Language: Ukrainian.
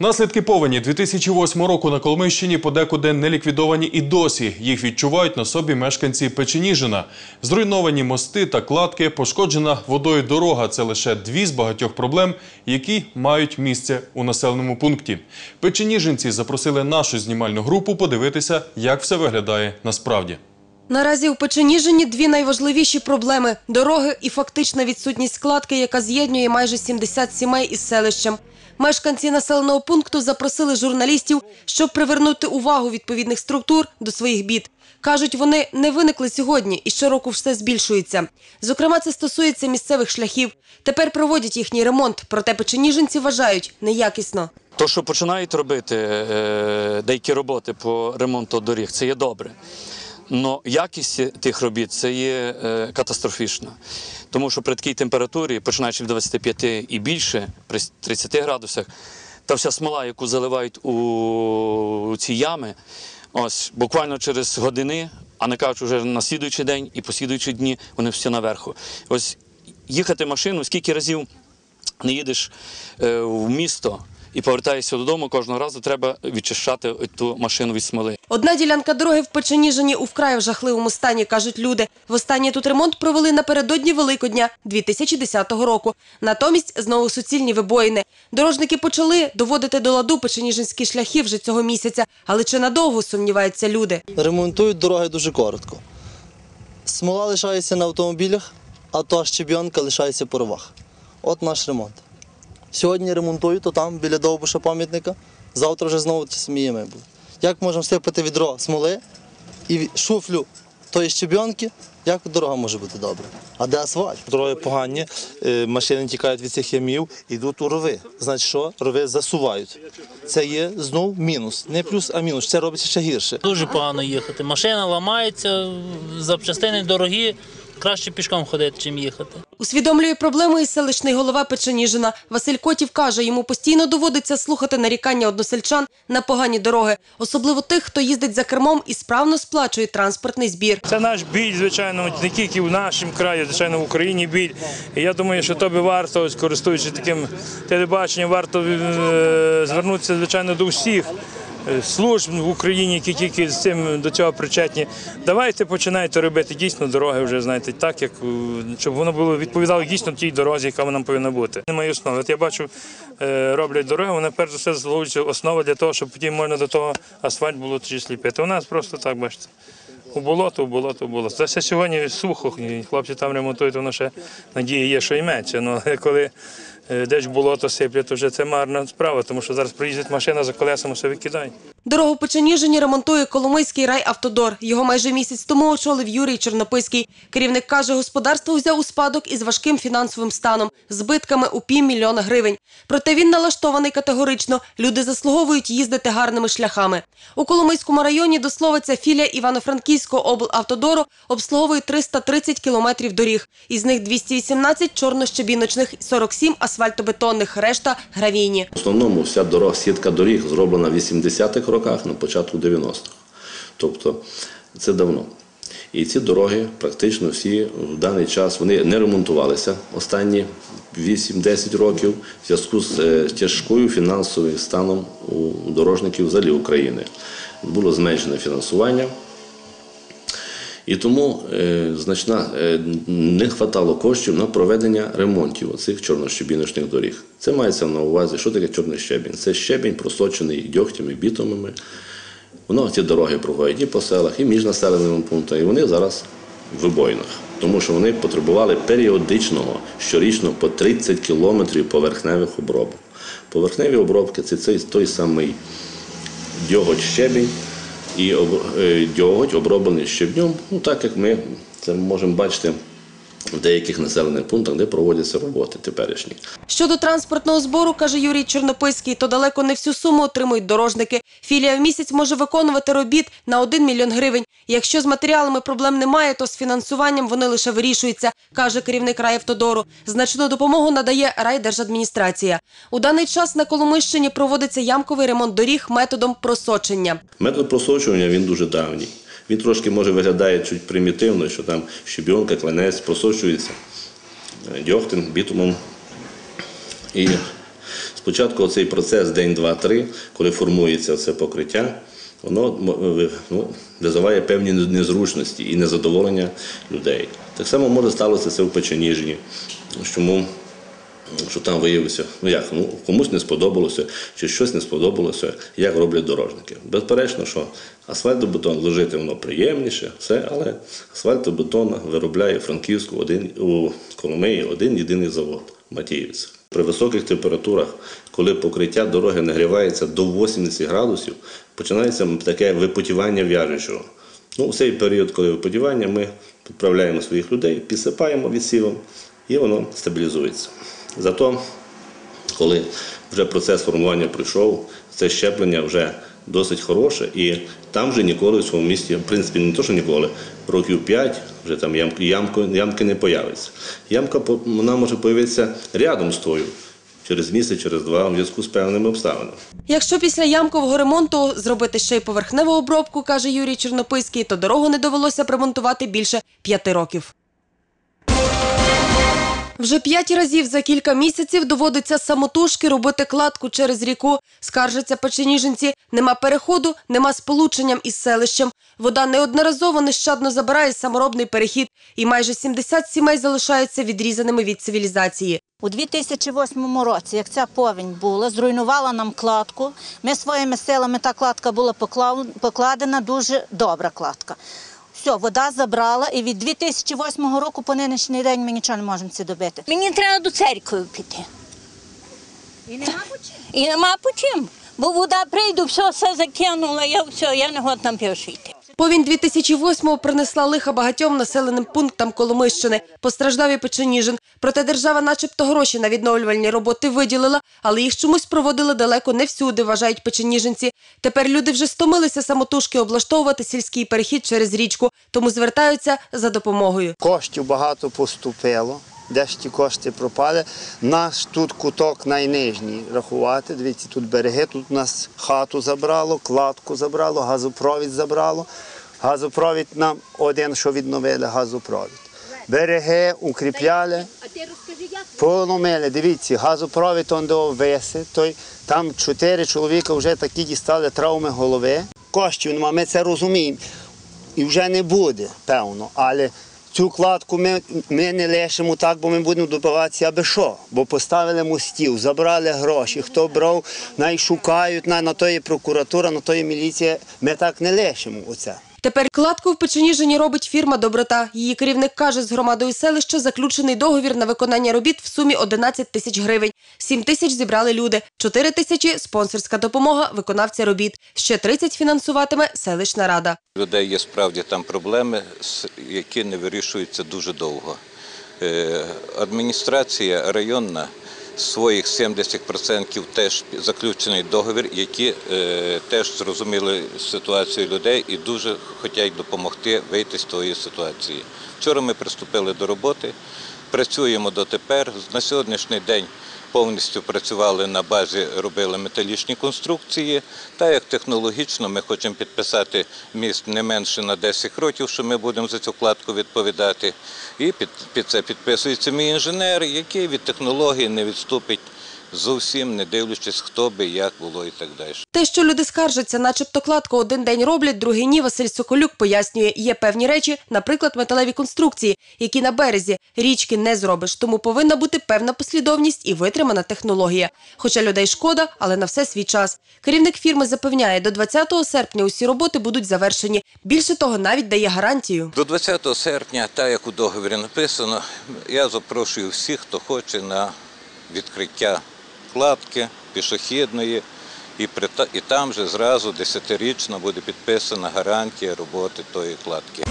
Наслідки повені 2008 року на Коломийщині подекуди не ліквідовані і досі. Їх відчувають на собі мешканці Печеніжина. Зруйновані мости та кладки, пошкоджена водою дорога це лише дві з багатьох проблем, які мають місце у населеному пункті. Печеніжинці запросили нашу знімальну групу подивитися, як все виглядає насправді. Наразі у Печеніжині дві найважливіші проблеми – дороги і фактична відсутність складки, яка з'єднує майже 70 сімей із селищем. Мешканці населеного пункту запросили журналістів, щоб привернути увагу відповідних структур до своїх бід. Кажуть, вони не виникли сьогодні і щороку все збільшується. Зокрема, це стосується місцевих шляхів. Тепер проводять їхній ремонт, проте печеніжинці вважають – неякісно. То, що починають робити е, деякі роботи по ремонту доріг, це є добре. Але якість тих робіт це є е, катастрофічна. Тому що при такій температурі, починаючи від 25 і більше, при 30 градусах, та вся смола, яку заливають у ці ями, ось буквально через години, а не кажуть, вже на слідуючий день і по слідуючі дні вони всі наверху. Ось їхати машину, скільки разів не їдеш е, в місто і повертаєшся додому, кожного разу треба відчищати ту машину від смоли. Одна ділянка дороги в Печеніжині у вкрай жахливому стані, кажуть люди. Востаннє тут ремонт провели напередодні Великодня 2010 року. Натомість знову суцільні вибоїни. Дорожники почали доводити до ладу печеніжинські шляхи вже цього місяця, але чи надовго сумніваються люди. Ремонтують дороги дуже коротко. Смола лишається на автомобілях, а то щебінка лишається по ровах. От наш ремонт. Сьогодні ремонтують, то там біля довбуша пам'ятника, завтра вже знову ті самі ями будуть. Як можемо всипати відро смоли і шуфлю тої щебінки, як дорога може бути добра? А де асфальт? Дороги погані, е, машини тікають від цих ямів, йдуть у рови. Значить, що рови засувають. Це є знов мінус. Не плюс, а мінус. Це робиться ще гірше. Дуже погано їхати. Машина ламається, запчастини дорогі. Краще пішком ходити, чим їхати. Усвідомлює проблему і селищний голова Печеніжина. Василь Котів каже, йому постійно доводиться слухати нарікання односельчан на погані дороги, особливо тих, хто їздить за кермом і справно сплачує транспортний збір. Це наш біль, звичайно, не тільки в нашому краї, звичайно, в Україні біль. І я думаю, що тобі варто, ось, користуючись таким телебаченням, варто е, звернутися, звичайно, до всіх. Е, Служб в Україні, які тільки з цим до цього причетні. Давайте починайте робити дійсно дороги вже знаєте, так як е, щоб воно було відповідало дійсно тій дорозі, яка вона повинна бути. Немає основи. От я бачу, е, роблять дороги, вони перш за все заслуговуються основа для того, щоб потім можна до того асфальт було тоді сліпити. У нас просто так бачите. У болото, у болото, у болото. Це сьогодні сухо, хлопці там ремонтують, воно ще надія є, що менше. Ну, але коли е, десь в болото сиплять, вже це марна справа, тому що зараз приїздить машина за колесами, все викидає. Дорогу в Печеніжині ремонтує Коломийський райавтодор. Його майже місяць тому очолив Юрій Чорнописький. Керівник каже, господарство взяв у спадок із важким фінансовим станом, збитками у півмільйона гривень. Проте він налаштований категорично. Люди заслуговують їздити гарними шляхами. У Коломийському районі, до слова, ця філія Івано-Франківського облавтодору обслуговує 330 кілометрів доріг. Із них 218 чорнощебіночних, 47 асфальтобетонних, решта гравійні. В основному вся дорога, сітка доріг зроблена в 80-х роках, на початку 90-х. Тобто це давно. І ці дороги практично всі в даний час вони не ремонтувалися останні 8-10 років в зв'язку з е, тяжкою фінансовим станом у дорожників взагалі України. Було зменшене фінансування. І тому е, значна е, не вистачало коштів на проведення ремонтів цих чорнощебіночних доріг. Це мається на увазі, що таке чорний щебінь. Це щебінь, просочений дьогтями, бітумами. Воно ці дороги проходять і по селах, і між населеними пунктами. І вони зараз в вибоїнах, тому що вони потребували періодичного щорічно по 30 кілометрів поверхневих обробок. Поверхневі обробки це той самий дьоготь щебінь і е, дьоготь оброблений щебнем, ну так як ми це можемо бачити в деяких населених пунктах, де проводяться роботи теперішні. Щодо транспортного збору, каже Юрій Чорнописький, то далеко не всю суму отримують дорожники. Філія в місяць може виконувати робіт на 1 мільйон гривень. Якщо з матеріалами проблем немає, то з фінансуванням вони лише вирішуються, каже керівник райавтодору. Значну допомогу надає райдержадміністрація. У даний час на Коломищині проводиться ямковий ремонт доріг методом просочення. Метод просочування він дуже давній. Він трошки може виглядає чуть примітивно, що там щебінка, клинець просочується е, дьогтем, бітумом. І Спочатку цей процес день, два, три, коли формується це покриття, воно ну, визиває певні незручності і незадоволення людей. Так само може сталося це в Печеніжні, чому що там виявився, ну як, ну комусь не сподобалося, чи щось не сподобалося, як роблять дорожники. Безперечно, що асфальтобетон ложити воно приємніше, все, але асфальтобетон виробляє Франківську один у Коломиї один єдиний завод Матіївці. При високих температурах, коли покриття дороги нагрівається до 80 градусів, починається таке випотівання в'яжучого. Ну, у цей період, коли випотівання, ми відправляємо своїх людей, підсипаємо відсівом і воно стабілізується. Зато, коли вже процес формування пройшов, це щеплення вже досить хороше, і там вже ніколи в цьому місті, в принципі, не то, що ніколи, років 5 вже там ямки, ямки, ямки не появиться. Ямка вона може появитися рядом з тою, через місяць, через два, в зв'язку з певними обставинами. Якщо після ямкового ремонту зробити ще й поверхневу обробку, каже Юрій Чорнописький, то дорогу не довелося б ремонтувати більше п'яти років. Вже п'ять разів за кілька місяців доводиться самотужки робити кладку через ріку. Скаржаться печеніженці. Нема переходу, нема сполученням із селищем. Вода неодноразово нещадно забирає саморобний перехід, і майже 70 сімей залишаються відрізаними від цивілізації. У 2008 році, як ця повінь була, зруйнувала нам кладку. Ми своїми силами та кладка була покладена, дуже добра кладка. Все, вода забрала, і від 2008 року по нинішній день ми нічого не можемо це добити. Мені треба до церкви піти. І нема по чим. Бо вода прийду, все, все закинула, я все, я не годна пішти йти. Повінь 2008-го принесла лиха багатьом населеним пунктам Коломищини. Постраждав і Печеніжин. Проте держава начебто гроші на відновлювальні роботи виділила, але їх чомусь проводили далеко не всюди, вважають печеніженці. Тепер люди вже стомилися самотужки облаштовувати сільський перехід через річку, тому звертаються за допомогою. Коштів багато поступило, де ж ті кошти пропали. Наш тут куток найнижній рахувати. Дивіться, тут береги, тут у нас хату забрало, кладку забрало, газопровід забрало. Газопровід нам один, що відновили, газопровід. Береги укріпляли, поломили. Дивіться, газопровід он до виси, той, там чотири чоловіка вже такі дістали травми голови. Коштів нема, ми це розуміємо. І вже не буде, певно. Але цю кладку ми, ми не лишимо так, бо ми будемо добиватися аби що. Бо поставили мостів, забрали гроші. Хто брав, най шукають, на, на то є прокуратура, на то є міліція. Ми так не лишимо оце. Тепер кладку в Печеніжині робить фірма Доброта. Її керівник каже, з громадою селища заключений договір на виконання робіт в сумі 11 тисяч гривень. 7 тисяч зібрали люди, 4 тисячі – спонсорська допомога виконавця робіт. Ще 30 фінансуватиме селищна рада. людей є справді там проблеми, які не вирішуються дуже довго. Е, Адміністрація районна своїх 70% теж заключений договір, які е, теж зрозуміли ситуацію людей і дуже хочуть допомогти вийти з тої ситуації. Вчора ми приступили до роботи, працюємо дотепер. На сьогоднішній день повністю працювали на базі, робили металічні конструкції. Та як технологічно ми хочемо підписати міст не менше на 10 років, що ми будемо за цю кладку відповідати. І під, під це підписується мій інженер, який від технології не відступить зовсім, не дивлячись, хто би як було і так далі. Те, що люди скаржаться, начебто кладку один день роблять, другий ні, Василь Соколюк пояснює, є певні речі, наприклад, металеві конструкції, які на березі річки не зробиш, тому повинна бути певна послідовність і витримана технологія. Хоча людей шкода, але на все свій час. Керівник фірми запевняє, до 20 серпня усі роботи будуть завершені. Більше того, навіть дає гарантію. До 20 серпня, так як у договорі написано, я запрошую всіх, хто хоче на відкриття кладки пішохідної, і, і там же зразу десятирічно буде підписана гарантія роботи тої кладки.